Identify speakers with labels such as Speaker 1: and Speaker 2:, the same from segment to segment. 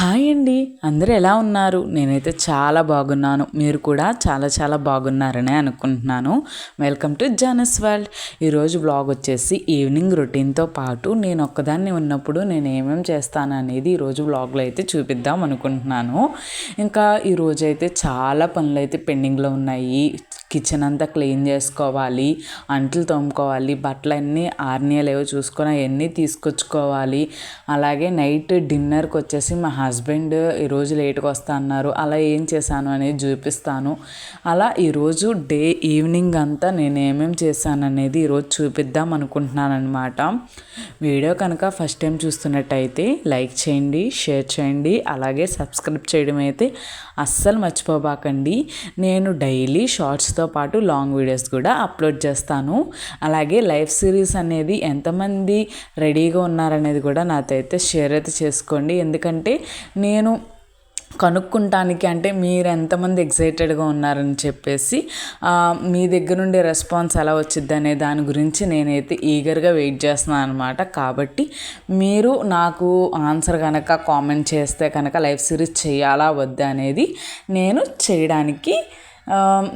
Speaker 1: Hi అండి. అందరూ ఎలా ఉన్నారు? నేనైతే చాలా బాగున్నాను. మీరు కూడా చాలా చాలా బాగున్నారనే అనుకుంటున్నాను. వెల్కమ్ టు జానస్ వరల్డ్ ఈరోజు బ్లాగ్ వచ్చేసి ఈవినింగ్ రొటీన్తో పాటు నేను ఒక్కదాన్ని ఉన్నప్పుడు నేను ఏమేమి చేస్తాను అనేది ఈరోజు బ్లాగ్లో అయితే చూపిద్దాం అనుకుంటున్నాను. ఇంకా ఈరోజు అయితే చాలా పనులు అయితే పెండింగ్లో ఉన్నాయి. కిచెన్ అంతా క్లీన్ చేసుకోవాలి. అంట్లు తోముకోవాలి. బట్టలు అన్నీ ఆర్నియలేవో చూసుకొని అవన్నీ తీసుకొచ్చుకోవాలి. అలాగే నైట్ డిన్నర్కి వచ్చేసి మా హస్బెండ్ ఈరోజు లేట్గా వస్తా అన్నారు. అలా ఏం చేశాను అనేది చూపిస్తాను. అలా ఈరోజు డే ఈవినింగ్ అంతా నేను ఏమేమి చేశాను అనేది ఈరోజు చూపిద్దాం అనుకుంటున్నాను అనమాట వీడియో కనుక ఫస్ట్ టైం చూస్తున్నట్టయితే లైక్ చేయండి షేర్ చేయండి అలాగే సబ్స్క్రైబ్ చేయడం అయితే అస్సలు మర్చిపోబాకండి. నేను డైలీ షార్ట్స్తో పాటు లాంగ్ వీడియోస్ కూడా అప్లోడ్ చేస్తాను. అలాగే లైవ్ సిరీస్ అనేది ఎంతమంది రెడీగా ఉన్నారనేది కూడా నాతో అయితే షేర్ అయితే చేసుకోండి. ఎందుకంటే నేను కనుక్కుంటానికి అంటే మీరు ఎంతమంది ఎగ్జైటెడ్గా ఉన్నారని చెప్పేసి మీ దగ్గర నుండి రెస్పాన్స్ ఎలా వచ్చింది అనే దాని గురించి నేనైతే ఈగర్గా వెయిట్ చేస్తున్నాను అనమాట కాబట్టి మీరు నాకు ఆన్సర్ కనుక కామెంట్ చేస్తే కనుక లైవ్ సిరీస్ చేయాలా వద్దా అనేది నేను చేయడానికి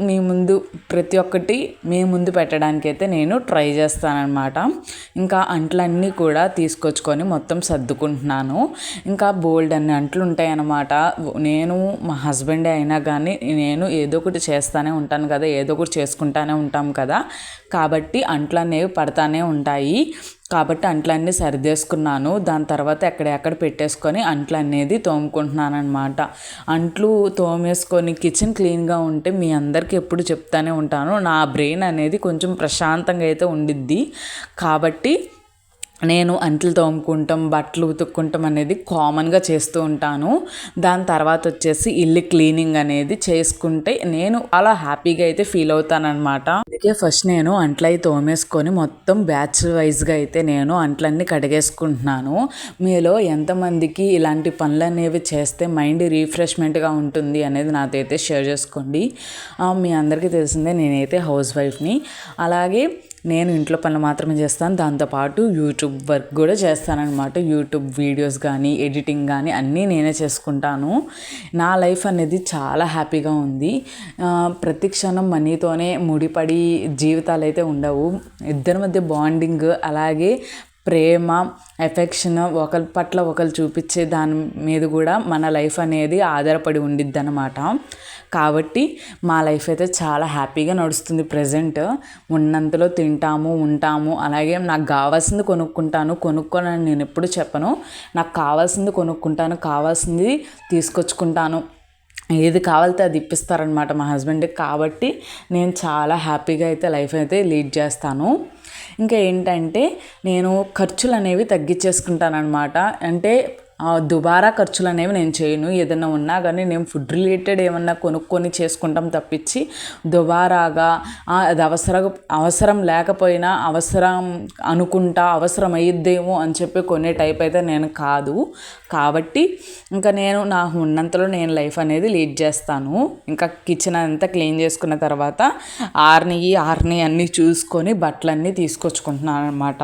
Speaker 1: మీ ముందు ప్రతి ఒక్కటి మీ ముందు పెట్టడానికి అయితే నేను ట్రై చేస్తానన్నమాట. ఇంకా అంట్లన్నీ కూడా తీసుకొచ్చుకొని మొత్తం సర్దుకుంటున్నాను. ఇంకా బోల్డ్ అన్ని అంట్లు ఉంటాయన్నమాట. నేను మా హస్బెండ్ అయినా కానీ నేను ఏదో ఒకటి చేస్తానే ఉంటాను కదా ఏదో ఒకటి చేసుకుంటానే ఉంటాం కదా. కాబట్టి అంట్లు అనేవి పడతానే ఉంటాయి. కాబట్టి అంట్లన్నీ సరిదేసుకున్నాను. దాని తర్వాత ఎక్కడెక్కడ పెట్టేసుకొని అంట్లు అనేది తోముకుంటున్నాను అనమాట అంట్లు తోమేసుకొని కిచెన్ క్లీన్గా ఉంటే మీ అందరికీ ఎప్పుడు చెప్తానే ఉంటాను. నా బ్రెయిన్ అనేది కొంచెం ప్రశాంతంగా అయితే ఉండిద్ది. కాబట్టి నేను అంట్లు తోముకుంటాం బట్టలు ఉతుక్కుంటాం అనేది కామన్గా చేస్తూ ఉంటాను. దాని తర్వాత వచ్చేసి ఇల్లు క్లీనింగ్ అనేది చేసుకుంటే నేను అలా హ్యాపీగా అయితే ఫీల్ అవుతానమాట అందుకే ఫస్ట్ నేను అంట్లు అయితే తోమేసుకొని మొత్తం బ్యాచ్ వైజ్గా అయితే నేను అంట్లన్నీ కడిగేసుకుంటున్నాను. మీలో ఎంతమందికి ఇలాంటి పనులు అనేవి చేస్తే మైండ్ రీఫ్రెష్మెంట్గా ఉంటుంది అనేది నాతో అయితే షేర్ చేసుకోండి. మీ అందరికీ తెలిసిందే నేనైతే హౌస్ వైఫ్ని. అలాగే నేను ఇంట్లో పనులు మాత్రమే చేస్తాను. దాంతోపాటు యూట్యూబ్ వర్క్ కూడా చేస్తానన్నమాట. యూట్యూబ్ వీడియోస్ కానీ ఎడిటింగ్ కానీ అన్నీ నేనే చేసుకుంటాను. నా లైఫ్ అనేది చాలా హ్యాపీగా ఉంది. ప్రతి క్షణం మనీతోనే ముడిపడి జీవితాలు అయితే ఉండవు. ఇద్దరి మధ్య బాండింగ్ అలాగే ప్రేమ ఎఫెక్షన్ ఒకరి పట్ల ఒకరు చూపించే దాని మీద కూడా మన లైఫ్ అనేది ఆధారపడి ఉండిద్ది అనమాట కాబట్టి మా లైఫ్ అయితే చాలా హ్యాపీగా నడుస్తుంది ప్రజెంట్. ఉన్నంతలో తింటాము ఉంటాము. అలాగే నాకు కావాల్సింది కొనుక్కుంటాను. కొనుక్కోనని నేను ఎప్పుడు చెప్పను. నాకు కావాల్సింది కొనుక్కుంటాను. కావాల్సింది తీసుకొచ్చుకుంటాను. ఏది కావాలితే అది ఇప్పిస్తారనమాట మా హస్బెండ్కి. కాబట్టి నేను చాలా హ్యాపీగా అయితే లైఫ్ అయితే లీడ్ చేస్తాను. ఇంకా ఏంటంటే నేను ఖర్చులు అనేవి తగ్గించేసుకుంటాను అనమాట అంటే దుబారా ఖర్చులు అనేవి నేను చేయను. ఏదైనా ఉన్నా కానీ నేను ఫుడ్ రిలేటెడ్ ఏమన్నా కొనుక్కొని చేసుకుంటాం తప్పించి దుబారాగా అది అవసర అవసరం లేకపోయినా అవసరం అనుకుంటా అవసరం అయ్యిద్దేమో అని చెప్పి కొనే టైప్ అయితే నేను కాదు. కాబట్టి ఇంకా నేను నా ఉన్నంతలో నేను లైఫ్ అనేది లీడ్ చేస్తాను. ఇంకా కిచెన్ అంతా క్లీన్ చేసుకున్న తర్వాత ఆర్ని ఆర్ని అన్నీ చూసుకొని బట్టలన్నీ తీసుకొచ్చుకుంటున్నాను అనమాట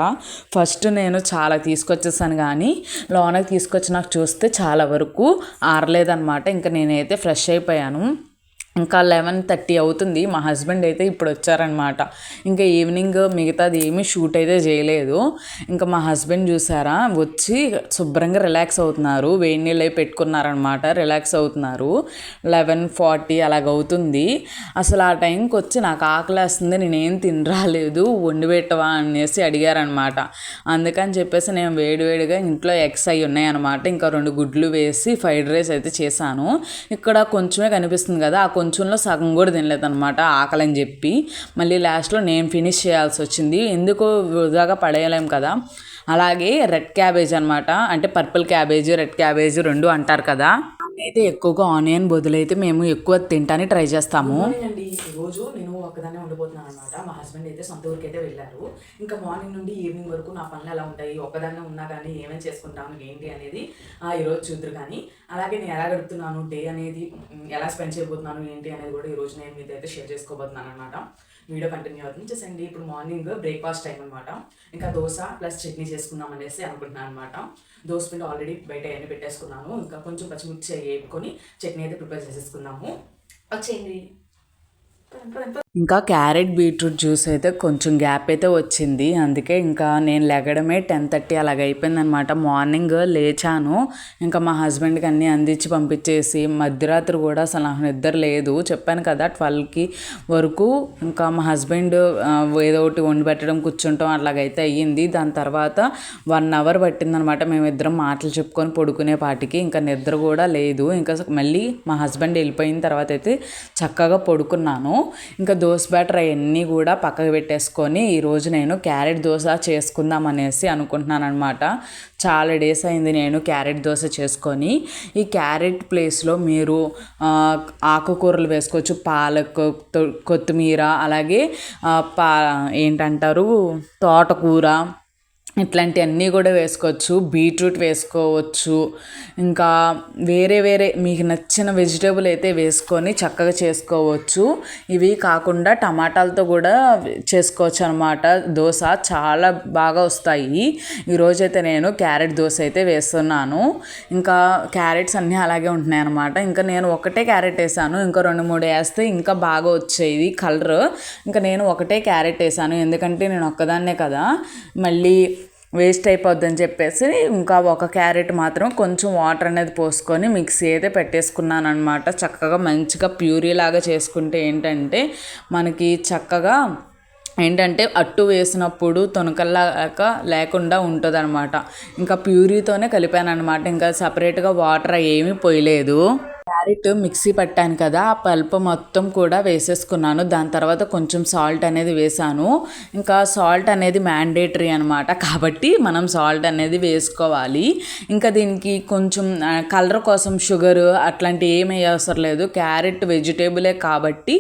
Speaker 1: ఫస్ట్ నేను చాలా తీసుకొచ్చేసాను కానీ లోనకి తీసుకొచ్చి నాకు చూస్తే చాలా వరకు ఆరలేదనమాట ఇంకా నేనైతే ఫ్రెష్ అయిపోయాను. ఇంకా లెవెన్ థర్టీ అవుతుంది. మా హస్బెండ్ అయితే ఇప్పుడు వచ్చారనమాట. ఇంకా ఈవినింగ్ మిగతాది ఏమీ షూట్ అయితే చేయలేదు. ఇంకా మా హస్బెండ్ చూసారా? వచ్చి శుభ్రంగా రిలాక్స్ అవుతున్నారు. వేడి నీళ్ళు అయి పెట్టుకున్నారనమాట. రిలాక్స్ అవుతున్నారు. లెవెన్ ఫార్టీ అలాగ అవుతుంది. అసలు ఆ టైంకి వచ్చి నాకు ఆకలి వేస్తుంది నేనేం తినరాలేదు వండి పెట్టవా అనేసి అడిగారనమాట. అందుకని చెప్పేసి నేను వేడివేడిగా ఇంట్లో ఎగ్స్ అయి ఉన్నాయన్నమాట ఇంకా రెండు గుడ్లు వేసి ఫ్రైడ్ రైస్ అయితే చేశాను. ఇక్కడ కొంచెమే కనిపిస్తుంది కదా. ఆ కొంచెంలో సగం కూడా తినలేదనమాట ఆకలి అని చెప్పి. మళ్ళీ లాస్ట్లో నేను ఫినిష్ చేయాల్సి వచ్చింది. ఎందుకు వృధాగా పడేయలేం కదా. అలాగే రెడ్ క్యాబేజ్ అనమాట అంటే పర్పుల్ క్యాబేజ్ రెడ్ క్యాబేజ్ రెండు అంటారు కదా. అయితే ఎక్కువగా ఆనియన్ బదులైతే మేము ఎక్కువ తింటానికి ట్రై చేస్తాము.
Speaker 2: అండి రోజు నేను ఒక్కదానే ఉండిపోతున్నాను అనమాట మా హస్బెండ్
Speaker 1: అయితే సొంత ఊరికి అయితే వెళ్ళారు. ఇంకా మార్నింగ్ నుండి ఈవినింగ్ వరకు నా పనులు ఎలా ఉంటాయి ఒక్కదాన్నే ఉన్నా కానీ ఏమేమి చేసుకుంటాను ఏంటి అనేది ఆ, ఈరోజు చూద్దరు కానీ. అలాగే నేను ఎలా గడుపుతున్నాను డే అనేది ఎలా స్పెండ్ చేయబోతున్నాను ఏంటి అనేది కూడా ఈరోజు నేను మీతో అయితే షేర్ చేసుకోబోతున్నాను అనమాట వీడియో కంటిన్యూ అవుతుంది. చేసండి ఇప్పుడు మార్నింగ్ బ్రేక్ఫాస్ట్ టైం అనమాట ఇంకా దోశ ప్లస్ చట్నీ చేసుకుందాం అనేసి అనుకుంటున్నాను అనమాట దోశ పిండి ఆల్రెడీ బయట అవన్నీ పెట్టేసుకున్నాను. ఇంకా కొంచెం పచ్చిమిర్చి వేపుకొని చట్నీ అయితే ప్రిపేర్ చేసేసుకుందాము. వచ్చేయండి ఇంకా క్యారెట్ బీట్రూట్ జ్యూస్ అయితే కొంచెం గ్యాప్ అయితే వచ్చింది. అందుకే ఇంకా నేను లెగడమే టెన్ థర్టీ అలాగ అయిపోయిందనమాట. మార్నింగ్ లేచాను. ఇంకా మా హస్బెండ్కి అన్నీ అందించి పంపించేసి మధ్యరాత్రి కూడా అసలు నాకు నిద్ర లేదు. చెప్పాను కదా ట్వెల్వ్కి వరకు ఇంకా మా హస్బెండ్ ఏదో ఒకటి వండి పెట్టడం కూర్చుంటాం అట్లాగైతే అయ్యింది. దాని తర్వాత వన్ అవర్ పట్టిందనమాట మేమిద్దరం మాటలు చెప్పుకొని పడుకునే పాటికి. ఇంకా నిద్ర కూడా లేదు. ఇంకా మళ్ళీ మా హస్బెండ్ వెళ్ళిపోయిన తర్వాత అయితే చక్కగా పడుకున్నాను. ఇంకా దోశ బ్యాటర్ అవన్నీ కూడా పక్కకు పెట్టేసుకొని ఈరోజు నేను క్యారెట్ దోశ చేసుకుందాం అనేసి అనుకుంటున్నాను అనమాట చాలా డేస్ అయింది నేను క్యారెట్ దోశ చేసుకొని. ఈ క్యారెట్ ప్లేస్లో మీరు ఆకుకూరలు వేసుకోవచ్చు పాలక్ కొత్తిమీర అలాగే పా ఏంటంటారు తోటకూర ఇట్లాంటివన్నీ కూడా వేసుకోవచ్చు బీట్రూట్ వేసుకోవచ్చు ఇంకా వేరే వేరే మీకు నచ్చిన వెజిటేబుల్ అయితే వేసుకొని చక్కగా చేసుకోవచ్చు. ఇవి కాకుండా టమాటాలతో కూడా చేసుకోవచ్చు అనమాట దోశ చాలా బాగా వస్తాయి. ఈరోజైతే నేను క్యారెట్ దోశ అయితే వేస్తున్నాను. ఇంకా క్యారెట్స్ అన్నీ అలాగే ఉంటున్నాయి అనమాట ఇంకా నేను ఒకటే క్యారెట్ వేసాను ఇంకా రెండు మూడు వేస్తే ఇంకా బాగా వచ్చేది కలర్. ఇంకా నేను ఒకటే క్యారెట్ వేసాను ఎందుకంటే నేను ఒక్కదాన్నే కదా. మళ్ళీ వేస్ట్ అయిపోద్దని చెప్పేసి ఇంకా ఒక క్యారెట్ మాత్రం కొంచెం వాటర్ అనేది పోసుకొని మిక్సీ అయితే పెట్టేసుకున్నాను అనమాట చక్కగా మంచిగా ప్యూరీ లాగా చేసుకుంటే ఏంటంటే మనకి చక్కగా ఏంటంటే అట్టు వేసినప్పుడు తొనకల్లాక లేకుండా ఉంటుంది అనమాట ఇంకా ప్యూరీతోనే కలిపాను అనమాట ఇంకా సపరేట్గా వాటర్ ఏమీ పోయలేదు. క్యారెట్ మిక్సీ పట్టాను కదా ఆ పల్ప్ మొత్తం కూడా వేసేసుకున్నాను. దాని తర్వాత కొంచెం సాల్ట్ అనేది వేసాను ఇంకా సాల్ట్ అనేది మ్యాండేటరీ అనమాట కాబట్టి మనం సాల్ట్ అనేది వేసుకోవాలి. ఇంకా దీనికి కొంచెం కలర్ కోసం షుగర్ అట్లాంటి ఏమి అవసరం లేదు. క్యారెట్ వెజిటేబులే కాబట్టి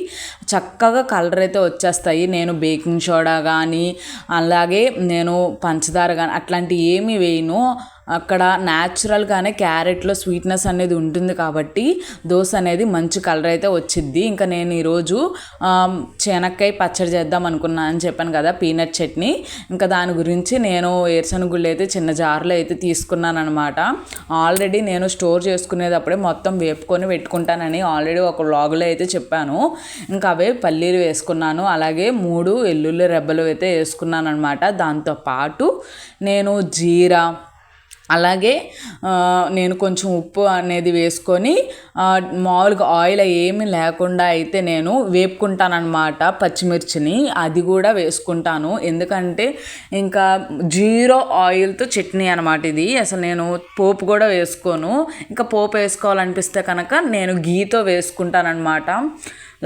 Speaker 1: చక్కగా కలర్ అయితే వచ్చేస్తాయి. నేను బేకింగ్ సోడా కానీ అలాగే నేను పంచదార కానీ అట్లాంటి ఏమి వేయను. అక్కడ న్యాచురల్గానే క్యారెట్లో స్వీట్నెస్ అనేది ఉంటుంది కాబట్టి దోశ అనేది మంచి కలర్ అయితే వచ్చిద్ది. ఇంకా నేను ఈరోజు ఆమ్, శనక్కాయ పచ్చడి చేద్దాం అనుకున్నా అని చెప్పాను కదా పీనట్ చట్నీ. ఇంకా దాని గురించి నేను ఏరుశనగుళ్ళు అయితే చిన్న జార్లో అయితే తీసుకున్నాను అనమాట ఆల్రెడీ నేను స్టోర్ చేసుకునేటప్పుడే మొత్తం వేపుకొని పెట్టుకుంటానని ఆల్రెడీ ఒక వ్లాగ్లో అయితే చెప్పాను. ఇంకా అవే పల్లీలు వేసుకున్నాను. అలాగే మూడు ఎల్లుల్లి రెబ్బలు అయితే వేసుకున్నాను అనమాట దాంతో పాటు నేను జీరా అలాగే నేను కొంచెం ఉప్పు అనేది వేసుకొని మామూలుగా ఆయిల్ ఏమి లేకుండా అయితే నేను వేపుకుంటానమాట పచ్చిమిర్చిని. అది కూడా వేసుకుంటాను. ఎందుకంటే ఇంకా జీరో ఆయిల్తో చట్నీ అనమాట ఇది. అసలు నేను పోపు కూడా వేసుకోను. ఇంకా పోపు వేసుకోవాలనిపిస్తే కనుక నేను గీతో వేసుకుంటానమాట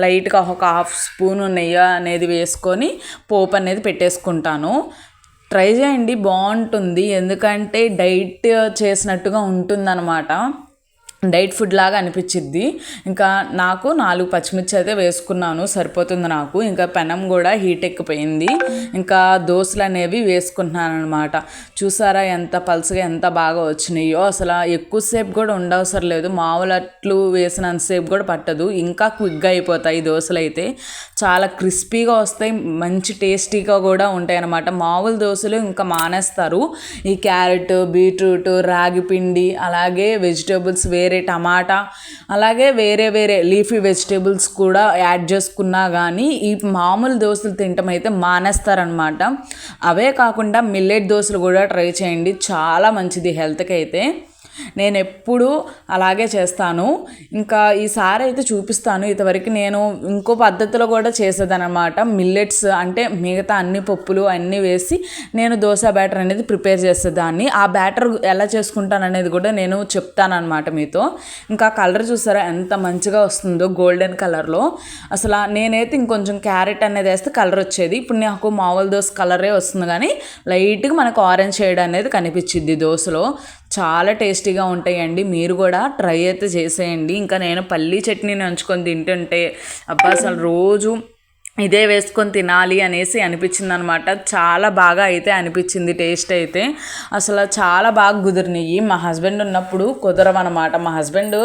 Speaker 1: లైట్గా ఒక హాఫ్ స్పూన్ నెయ్యి అనేది వేసుకొని పోపు అనేది పెట్టేసుకుంటాను. ట్రై చేయండి బాగుంటుంది. ఎందుకంటే డైట్ చేసినట్టుగా ఉంటుందన్నమాట. డైట్ ఫుడ్ లాగా అనిపించిద్ది. ఇంకా నాకు నాలుగు పచ్చిమిర్చి అయితే వేసుకున్నాను సరిపోతుంది నాకు. ఇంకా పెనం కూడా హీట్ ఎక్కిపోయింది. ఇంకా దోశలు అనేవి వేసుకుంటున్నాను అనమాట చూసారా ఎంత పల్సగా ఎంత బాగా వచ్చినాయో. అసలు ఎక్కువసేపు కూడా ఉండవసరం లేదు. మామూలు అట్లు వేసినంతసేపు కూడా పట్టదు. ఇంకా క్విక్గా అయిపోతాయి దోశలు అయితే చాలా క్రిస్పీగా వస్తాయి మంచి టేస్టీగా కూడా ఉంటాయి అన్నమాట. మామూలు దోశలు ఇంకా మానేస్తారు. ఈ క్యారెట్ బీట్రూట్ రాగి పిండి అలాగే వెజిటేబుల్స్ వేరే టమాటా అలాగే వేరే వేరే లీఫీ వెజిటేబుల్స్ కూడా యాడ్ చేసుకున్నా కానీ ఈ మామూలు దోశలు తినటం అయితే మానేస్తారనమాట అవే కాకుండా మిల్లెట్ దోశలు కూడా ట్రై చేయండి. చాలా మంచిది హెల్త్కి అయితే నేను ఎప్పుడు అలాగే చేస్తాను. ఇంకా ఈసారి అయితే చూపిస్తాను. ఇంతవరకు నేను ఇంకో పద్ధతిలో కూడా చేసేదనమాట మిల్లెట్స్ అంటే మిగతా అన్ని పప్పులు అన్నీ వేసి నేను దోశ బ్యాటర్ అనేది ప్రిపేర్ చేసేదాన్ని. ఆ బ్యాటర్ ఎలా చేసుకుంటాను అనేది కూడా నేను చెప్తానమాట మీతో. ఇంకా కలర్ చూసారా? ఎంత మంచిగా వస్తుందో గోల్డెన్ కలర్లో. అసలు నేనైతే ఇంకొంచెం క్యారెట్ అనేది వేస్తే కలర్ వచ్చేది. ఇప్పుడు నాకు మామూలు దోశ కలరే వస్తుంది కానీ లైట్గా మనకు ఆరెంజ్ షేడ్ అనేది కనిపించింది దోశలో. చాలా టేస్టీగా ఉంటాయండి. మీరు కూడా ట్రై అయితే చేసేయండి. ఇంకా నేను పల్లీ చట్నీని ఉంచుకొని తింటుంటే అబ్బా అసలు రోజు ఇదే వేసుకొని తినాలి అనేసి అనిపించింది అనమాట చాలా బాగా అయితే అనిపించింది టేస్ట్ అయితే. అసలు చాలా బాగా కుదిరినాయి. మా హస్బెండ్ ఉన్నప్పుడు కుదరవన్నమాట మా హస్బెండ్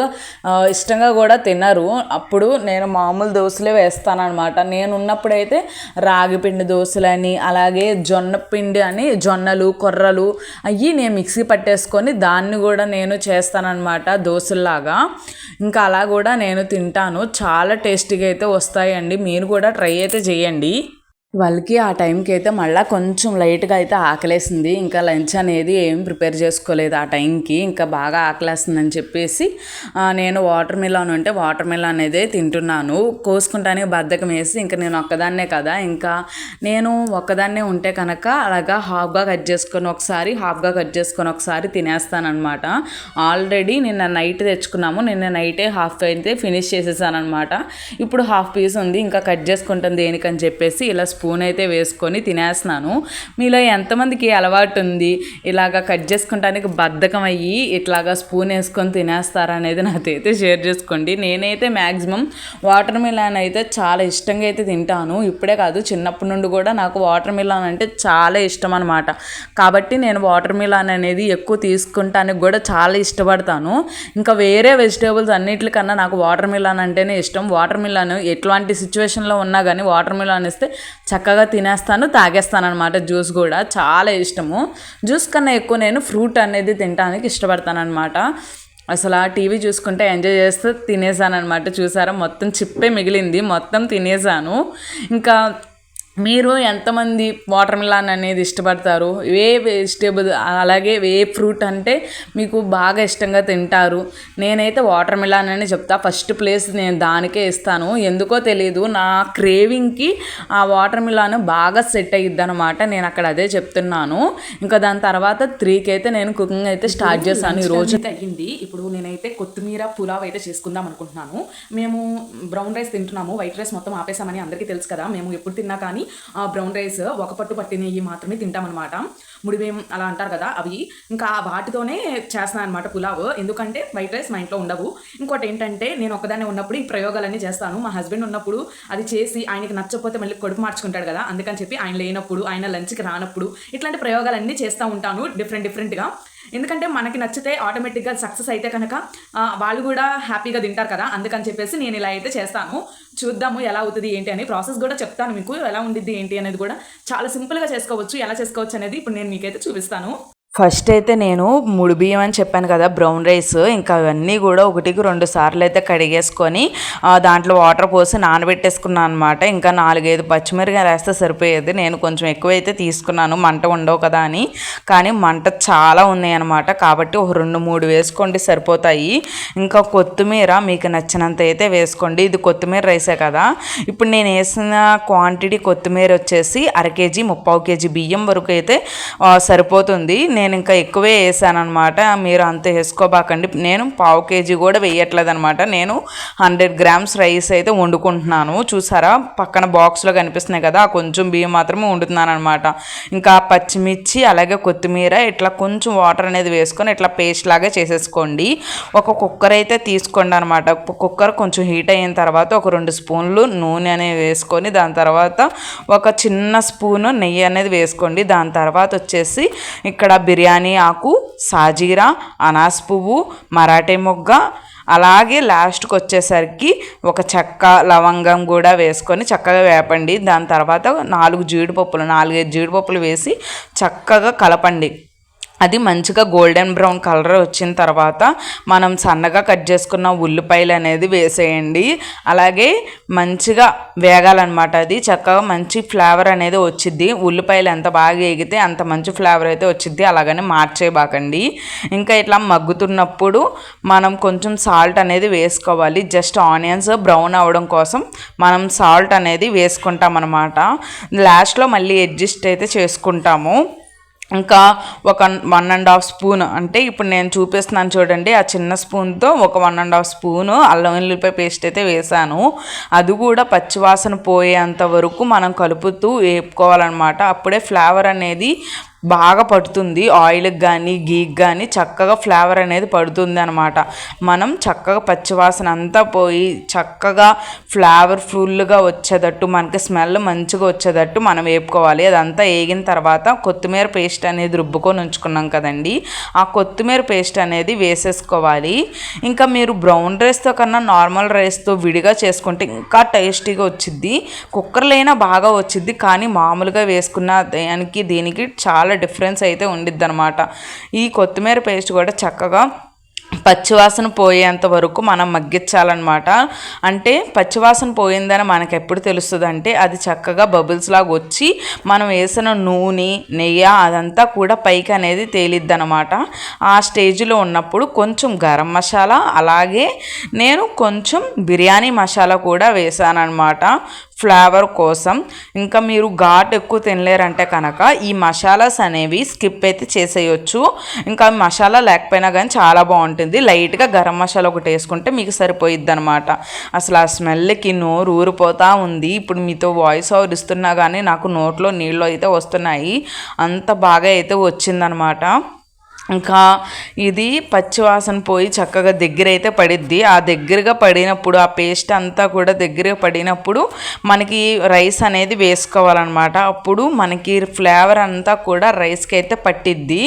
Speaker 1: ఇష్టంగా కూడా తినరు. అప్పుడు నేను మామూలు దోశలే వేస్తానమాట నేను ఉన్నప్పుడైతే రాగి పిండి దోశలని అలాగే జొన్న పిండి అని జొన్నలు కొర్రలు అవి నేను మిక్సీ పట్టేసుకొని దాన్ని కూడా నేను చేస్తానన్నమాట దోశల్లాగా. ఇంకా అలా కూడా నేను తింటాను. చాలా టేస్టీగా అయితే వస్తాయండి. మీరు కూడా ట్రై అయితే చేయండి వాళ్ళకి ఆ టైంకి అయితే మళ్ళీ కొంచెం లైట్గా అయితే ఆకలేసింది. ఇంకా లంచ్ అనేది ఏం ప్రిపేర్ చేసుకోలేదు ఆ టైంకి. ఇంకా బాగా ఆకలేస్తుందని చెప్పేసి నేను వాటర్ మిలాన్ ఉంటే వాటర్ మిలాన్ అనేది తింటున్నాను. కోసుకుంటానికి బద్ధకం వేసి ఇంకా నేను ఒక్కదాన్నే కదా. ఇంకా నేను ఒక్కదాన్నే ఉంటే కనుక అలాగా హాఫ్గా కట్ చేసుకొని ఒకసారి హాఫ్గా కట్ చేసుకొని ఒకసారి తినేస్తానమాట ఆల్రెడీ నిన్న నైట్ తెచ్చుకున్నాము. నిన్న నైటే హాఫ్ అయితే ఫినిష్ చేసేసానమాట ఇప్పుడు హాఫ్ పీస్ ఉంది. ఇంకా కట్ చేసుకుంటాను దేనికని చెప్పేసి ఇలా స్పూన్ అయితే వేసుకొని తినేస్తున్నాను. మీలో ఎంతమందికి అలవాటు ఉంది? ఇలాగ కట్ చేసుకుంటానికి బద్ధకం అయ్యి ఇట్లాగా స్పూన్ వేసుకొని తినేస్తారా అనేది నాకైతే షేర్ చేసుకోండి. నేనైతే మ్యాక్సిమం వాటర్ మిలాన్ అయితే చాలా ఇష్టంగా అయితే తింటాను. ఇప్పుడే కాదు చిన్నప్పటి నుండి కూడా నాకు వాటర్ మిలాన్ అంటే చాలా ఇష్టం అనమాట కాబట్టి నేను వాటర్ మిలాన్ అనేది ఎక్కువ తీసుకుంటానికి కూడా చాలా ఇష్టపడతాను. ఇంకా వేరే వెజిటేబుల్స్ అన్నిటికన్నా నాకు వాటర్ మిలాన్ అంటేనే ఇష్టం. వాటర్ మిలాన్ ఎట్లాంటి సిచ్యువేషన్లో ఉన్నా కానీ వాటర్ మిలాన్ ఇస్తే చక్కగా తినేస్తాను తాగేస్తాను అనమాట జ్యూస్ కూడా చాలా ఇష్టము. జ్యూస్ కన్నా ఎక్కువ నేను ఫ్రూట్ అనేది తినడానికి ఇష్టపడతాను అనమాట అసలు ఆ టీవీ చూసుకుంటే ఎంజాయ్ చేస్తూ తినేసాను అనమాట చూసారా? మొత్తం చిప్పే మిగిలింది. మొత్తం తినేసాను. ఇంకా మీరు ఎంతమంది వాటర్ మిలాన్ అనేది ఇష్టపడతారు? ఏ వెజిటేబుల్ అలాగే ఏ ఫ్రూట్ అంటే మీకు బాగా ఇష్టంగా తింటారు? నేనైతే వాటర్ మిలాన్ అని చెప్తా. ఫస్ట్ ప్లేస్ నేను దానికే ఇస్తాను. ఎందుకో తెలియదు నా క్రేవింగ్కి ఆ వాటర్ మిలాన్ బాగా సెట్ అయ్యిద్ది అనమాట నేను అక్కడ అదే చెప్తున్నాను. ఇంకా దాని తర్వాత త్రీకి అయితే నేను కుకింగ్ అయితే స్టార్ట్ చేశాను. ఈ రోజు
Speaker 2: అయితే అయ్యింది. ఇప్పుడు నేనైతే కొత్తిమీర పులావ్ అయితే చేసుకుందాం అనుకుంటున్నాను. మేము బ్రౌన్ రైస్ తింటున్నాము. వైట్ రైస్ మొత్తం ఆపేసామని అందరికీ తెలుసు కదా. మేము ఎప్పుడు తిన్నా కానీ బ్రౌన్ రైస్ ఒక పట్టు పట్టినవి మాత్రమే తింటామన్నమాట. ముడివేం అలా అంటారు కదా అవి. ఇంకా వాటితోనే చేస్తాను అనమాట పులావ్. ఎందుకంటే వైట్ రైస్ మా ఇంట్లో ఉండవు. ఇంకోటి ఏంటంటే నేను ఒకదాన్ని ఉన్నప్పుడు ఈ ప్రయోగాలన్నీ చేస్తాను. మా హస్బెండ్ ఉన్నప్పుడు అది చేసి ఆయనకి నచ్చకపోతే మళ్ళీ కొడుకు మార్చుకుంటాడు కదా. అందుకని చెప్పి ఆయన లేనప్పుడు ఆయన లంచ్కి రానప్పుడు ఇట్లాంటి ప్రయోగాలన్నీ చేస్తూ ఉంటాను డిఫరెంట్ డిఫరెంట్గా. ఎందుకంటే మనకి నచ్చితే ఆటోమేటిక్గా సక్సెస్ అయితే కనుక వాళ్ళు కూడా హ్యాపీగా తింటారు కదా. అందుకని చెప్పేసి నేను ఇలా అయితే చేస్తాను. చూద్దాము ఎలా అవుతుంది ఏంటి అని ప్రాసెస్ కూడా చెప్తాను మీకు ఎలా ఉండిద్ది ఏంటి అనేది కూడా చాలా సింపుల్గా చేసుకోవచ్చు ఎలా చేసుకోవచ్చు అనేది ఇప్పుడు నేను మీకైతే చూపిస్తాను.
Speaker 1: ఫస్ట్ అయితే నేను ముడి బియ్యం అని చెప్పాను కదా బ్రౌన్ రైస్. ఇంకా అవన్నీ కూడా ఒకటికి రెండు సార్లు అయితే కడిగేసుకొని దాంట్లో వాటర్ పోసి నానబెట్టేసుకున్నాను అనమాట ఇంకా నాలుగైదు పచ్చిమిరకాయలు వేస్తే సరిపోయేది. నేను కొంచెం ఎక్కువైతే తీసుకున్నాను. మంట ఉండవు కదా అని. కానీ మంట చాలా ఉన్నాయి అనమాట కాబట్టి ఒక రెండు మూడు వేసుకోండి సరిపోతాయి. ఇంకా కొత్తిమీర మీకు నచ్చినంత అయితే వేసుకోండి. ఇది కొత్తిమీర రైసే కదా. ఇప్పుడు నేను వేసిన క్వాంటిటీ కొత్తిమీర వచ్చేసి అర కేజీ ముప్పావు కేజీ బియ్యం వరకు అయితే సరిపోతుంది. నేను ఇంకా ఎక్కువే వేసాను అనమాట మీరు అంత వేసుకోబాకండి. నేను పావు కేజీ కూడా వేయట్లేదు అనమాట నేను హండ్రెడ్ గ్రామ్స్ రైస్ అయితే వండుకుంటున్నాను. చూసారా? పక్కన బాక్స్లో కనిపిస్తున్నాయి కదా ఆ కొంచెం బియ్యం మాత్రమే వండుతున్నాను అనమాట ఇంకా పచ్చిమిర్చి అలాగే కొత్తిమీర ఇట్లా కొంచెం వాటర్ అనేది వేసుకొని ఇట్లా పేస్ట్ లాగా చేసేసుకోండి. ఒక కుక్కర్ అయితే తీసుకోండి అనమాట కుక్కర్ కొంచెం హీట్ అయిన తర్వాత ఒక రెండు స్పూన్లు నూనె అనేది వేసుకొని దాని తర్వాత ఒక చిన్న స్పూను నెయ్యి అనేది వేసుకోండి. దాని తర్వాత వచ్చేసి ఇక్కడ బిర్యానీ ఆకు సాజీరా అనాస్ పువ్వు మరాఠీ మొగ్గ అలాగే లాస్ట్కి వచ్చేసరికి ఒక చెక్క లవంగం కూడా వేసుకొని చక్కగా వేపండి. దాని తర్వాత నాలుగు జీడిపప్పులు నాలుగైదు జీడిపప్పులు వేసి చక్కగా కలపండి. అది మంచిగా గోల్డెన్ బ్రౌన్ కలర్ వచ్చిన తర్వాత మనం సన్నగా కట్ చేసుకున్న ఉల్లిపాయలు అనేది వేసేయండి. అలాగే మంచిగా వేగాలన్నమాట అది. చక్కగా మంచి ఫ్లేవర్ అనేది వచ్చిద్ది. ఉల్లిపాయలు ఎంత బాగా ఎగితే అంత మంచి ఫ్లేవర్ అయితే వచ్చిద్ది. అలాగని మార్చేయబాకండి. ఇంకా ఇట్లా మగ్గుతున్నప్పుడు మనం కొంచెం సాల్ట్ అనేది వేసుకోవాలి. జస్ట్ ఆనియన్స్ బ్రౌన్ అవ్వడం కోసం మనం సాల్ట్ అనేది వేసుకుంటాం అనమాట లాస్ట్లో మళ్ళీ అడ్జస్ట్ అయితే చేసుకుంటాము. ఇంకా ఒక వన్ అండ్ హాఫ్ స్పూన్ అంటే ఇప్పుడు నేను చూపిస్తున్నాను చూడండి ఆ చిన్న స్పూన్తో ఒక వన్ అండ్ హాఫ్ స్పూను అల్లం వెల్లుల్లిపాయ పేస్ట్ అయితే వేసాను అది కూడా పచ్చివాసన పోయేంత వరకు మనం కలుపుతూ వేపుకోవాలన్నమాట. అప్పుడే ఫ్లేవర్ అనేది బాగా పడుతుంది. ఆయిల్కి కానీ గీకి కానీ చక్కగా ఫ్లేవర్ అనేది పడుతుంది అనమాట మనం చక్కగా పచ్చివాసన అంతా పోయి చక్కగా ఫ్లేవర్ ఫుల్గా వచ్చేటట్టు మనకి స్మెల్ మంచిగా వచ్చేటట్టు మనం వేపుకోవాలి. అదంతా వేగిన తర్వాత కొత్తిమీర పేస్ట్ అనేది రుబ్బుకొని ఉంచుకున్నాం కదండి. ఆ కొత్తిమీర పేస్ట్ అనేది వేసేసుకోవాలి. ఇంకా మీరు బ్రౌన్ రైస్తో కన్నా నార్మల్ రైస్తో విడిగా చేసుకుంటే ఇంకా టేస్టీగా వచ్చిద్ది. కుక్కర్లో అయినా బాగా వచ్చిద్ది. కానీ మామూలుగా వేసుకున్న దానికి దీనికి చాలా డిఫరెన్స్ అయితే ఉండిద్ది అనమాట ఈ కొత్తిమీర పేస్ట్ కూడా చక్కగా పచ్చివాసన పోయేంత వరకు మనం మగ్గించాలన్నమాట. అంటే పచ్చివాసన పోయిందని మనకు ఎప్పుడు తెలుస్తుంది అంటే అది చక్కగా బబుల్స్ లాగా వచ్చి మనం వేసిన నూనె నెయ్యి అదంతా కూడా పైకి అనేది తేలిద్ది అనమాట ఆ స్టేజ్లో ఉన్నప్పుడు కొంచెం గరం మసాలా అలాగే నేను కొంచెం బిర్యానీ మసాలా కూడా వేసానమాట ఫ్లేవర్ కోసం ఇంకా మీరు ఘాట్ ఎక్కువ తినలేరంటే కనుక ఈ మసాలాస్ అనేవి స్కిప్ అయితే చేసేయచ్చు. ఇంకా మసాలా లేకపోయినా కానీ చాలా బాగుంటుంది. లైట్గా గరం మసాలా ఒకటి వేసుకుంటే మీకు సరిపోయిద్ది అనమాట అసలు ఆ స్మెల్కి నోరు ఊరిపోతూ ఉంది. ఇప్పుడు మీతో వాయిస్ ఓవర్ ఇస్తున్నా కానీ నాకు నోట్లో నీళ్ళు అయితే వస్తున్నాయి. అంత బాగా అయితే వచ్చిందనమాట ఇంకా ఇది పచ్చివాసన పోయి చక్కగా దగ్గర అయితే పడిద్ది. ఆ దగ్గరగా పడినప్పుడు ఆ పేస్ట్ అంతా కూడా దగ్గరగా పడినప్పుడు మనకి రైస్ అనేది వేసుకోవాలన్నమాట. అప్పుడు మనకి ఫ్లేవర్ అంతా కూడా రైస్కి అయితే పట్టిద్ది.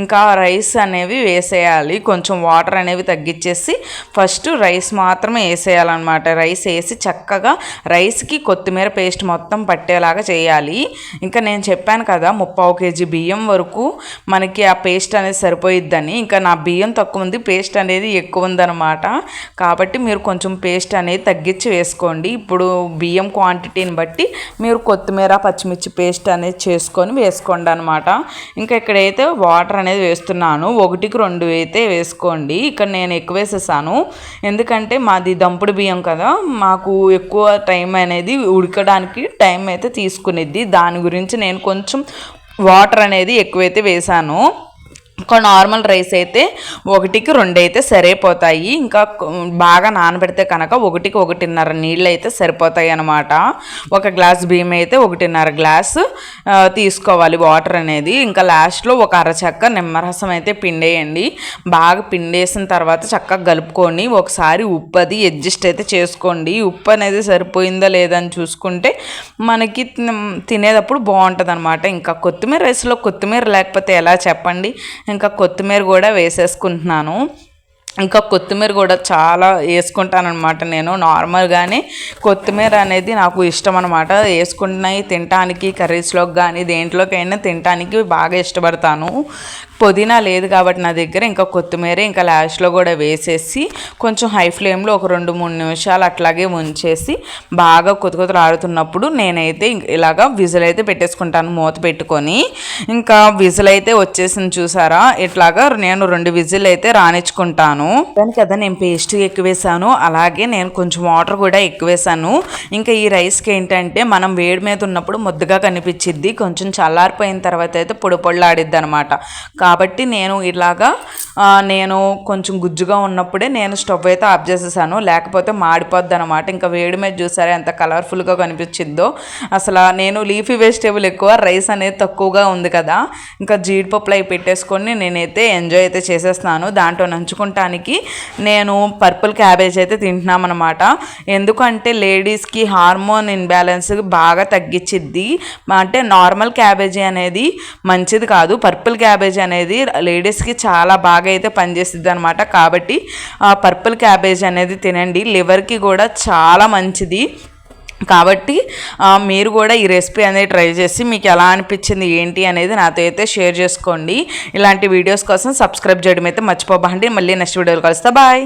Speaker 1: ఇంకా రైస్ అనేవి వేసేయాలి. కొంచెం వాటర్ అనేవి తగ్గించేసి ఫస్ట్ రైస్ మాత్రమే వేసేయాలన్నమాట. రైస్ వేసి చక్కగా రైస్కి కొత్తిమీర పేస్ట్ మొత్తం పట్టేలాగా చేయాలి. ఇంకా నేను చెప్పాను కదా ముప్పావు కేజీ బియ్యం వరకు మనకి ఆ పేస్ట్ అనేది సరిపోయిద్దని. ఇంకా నా బియ్యం తక్కువ ఉంది పేస్ట్ అనేది ఎక్కువ ఉందన్నమాట కాబట్టి మీరు కొంచెం పేస్ట్ అనేది తగ్గించి వేసుకోండి. ఇప్పుడు బియ్యం క్వాంటిటీని బట్టి మీరు కొత్తిమీర పచ్చిమిర్చి పేస్ట్ అనేది చేసుకొని వేసుకోండి అనమాట ఇంకా ఇక్కడైతే వాటర్ అనేది వేస్తున్నాను. ఒకటికి రెండు అయితే వేసుకోండి. ఇక్కడ నేను ఎక్కువ వేసేసాను. ఎందుకంటే మాది దంపుడు బియ్యం కదా మాకు ఎక్కువ టైం అనేది ఉడకడానికి టైం అయితే తీసుకునేది దాని గురించి నేను కొంచెం వాటర్ అనేది ఎక్కువైతే వేసాను. ఒక నార్మల్ రైస్ అయితే ఒకటికి రెండు అయితే సరిపోతాయి. ఇంకా బాగా నానబెడితే కనుక ఒకటికి ఒకటిన్నర నీళ్ళు అయితే సరిపోతాయి అన్నమాట. ఒక గ్లాస్ బియ్యం అయితే ఒకటిన్నర గ్లాస్ తీసుకోవాలి వాటర్ అనేది. ఇంకా లాస్ట్లో ఒక అరచక్క నిమ్మరసం అయితే పిండేయండి. బాగా పిండేసిన తర్వాత చక్కగా కలుపుకొని ఒకసారి ఉప్పు అది అడ్జస్ట్ అయితే చేసుకోండి. ఉప్పు అనేది సరిపోయిందా లేదా అని చూసుకుంటే మనకి తినేటప్పుడు బాగుంటుంది అనమాట ఇంకా కొత్తిమీర రైస్లో కొత్తిమీర లేకపోతే ఎలా చెప్పండి? ఇంకా కొత్తిమీర కూడా వేసేసుకుంటున్నాను. ఇంకా కొత్తిమీర కూడా చాలా వేసుకుంటానమాట నేను. నార్మల్గానే కొత్తిమీర అనేది నాకు ఇష్టం అనమాట వేసుకుంటున్నాయి తినటానికి కర్రీస్లోకి కానీ దేంట్లోకైనా తినటానికి బాగా ఇష్టపడతాను. పుదీనా లేదు కాబట్టి నా దగ్గర ఇంకా కొత్తిమీర ఇంకా లాస్ట్లో కూడా వేసేసి కొంచెం హై ఫ్లేమ్లో ఒక రెండు మూడు నిమిషాలు అట్లాగే ఉంచేసి బాగా కొత్త కొత్తలు ఆడుతున్నప్పుడు నేనైతే ఇంక ఇలాగా విజిల్ అయితే పెట్టేసుకుంటాను మూత పెట్టుకొని. ఇంకా విజిల్ అయితే వచ్చేసింది చూసారా? ఇట్లాగా నేను రెండు విజిల్ అయితే రాణించుకుంటాను. దాని కదా నేను పేస్ట్ ఎక్కువ వేసాను అలాగే నేను కొంచెం వాటర్ కూడా ఎక్కువ వేసాను ఇంకా ఈ రైస్కి ఏంటంటే మనం వేడి మీద ఉన్నప్పుడు ముద్దగా కనిపించిద్ది కొంచెం చల్లారిపోయిన తర్వాత అయితే పొడి పొడిలాడిద్ది అనమాట కాబట్టి నేను ఇలాగా నేను కొంచెం గుజ్జుగా ఉన్నప్పుడే నేను స్టవ్ అయితే ఆఫ్ చేసేసాను. లేకపోతే మాడిపోద్ది అనమాట ఇంకా వేడి మీద చూసారా ఎంత కలర్ఫుల్గా కనిపించిందో. అసలు నేను లీఫీ వెజిటేబుల్ ఎక్కువ రైస్ అనేది తక్కువగా ఉంది కదా. ఇంకా జీడిపప్పులు అవి పెట్టేసుకొని నేనైతే ఎంజాయ్ అయితే చేసేస్తున్నాను. దాంట్లో నంచుకుంటానికి నేను పర్పుల్ క్యాబేజ్ అయితే తింటున్నామన్నమాట. ఎందుకంటే లేడీస్కి హార్మోన్ ఇన్బ్యాలెన్స్ బాగా తగ్గించిద్ది అంటే నార్మల్ క్యాబేజీ అనేది మంచిది కాదు. పర్పుల్ క్యాబేజీ అనేది అనేది లేడీస్కి చాలా బాగా అయితే పనిచేస్తుంది అనమాట కాబట్టి పర్పుల్ క్యాబేజ్ అనేది తినండి. లివర్కి కూడా చాలా మంచిది. కాబట్టి మీరు కూడా ఈ రెసిపీ అనేది ట్రై చేసి మీకు ఎలా అనిపించింది ఏంటి అనేది నాతో అయితే షేర్ చేసుకోండి. ఇలాంటి వీడియోస్ కోసం సబ్స్క్రైబ్ చేయడం అయితే మర్చిపోబండి మళ్ళీ నెక్స్ట్ వీడియోలో కలుస్తా. బాయ్!